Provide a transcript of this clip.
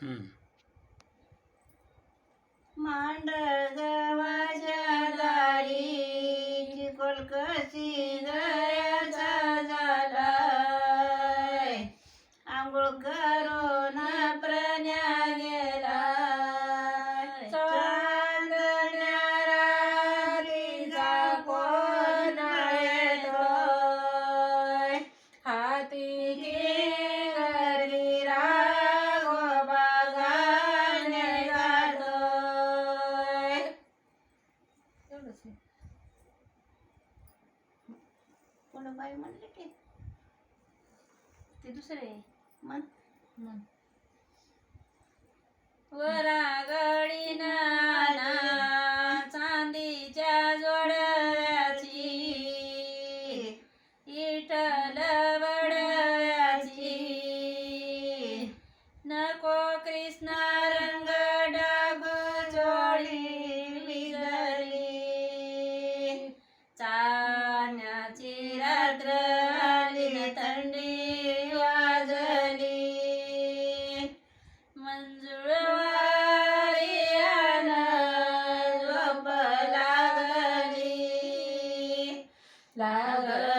हम्म. मांडळ गव्हाच्या दारी चिकोल कशी गयाचा झालाय आंघोळ एवढंच आहे. कोण बाई म्हणले की ते दुसरे मन मन वरागडी नाना चांदीच्या जोडव्याची इटल बडव्याची नको कृष्णा 来来来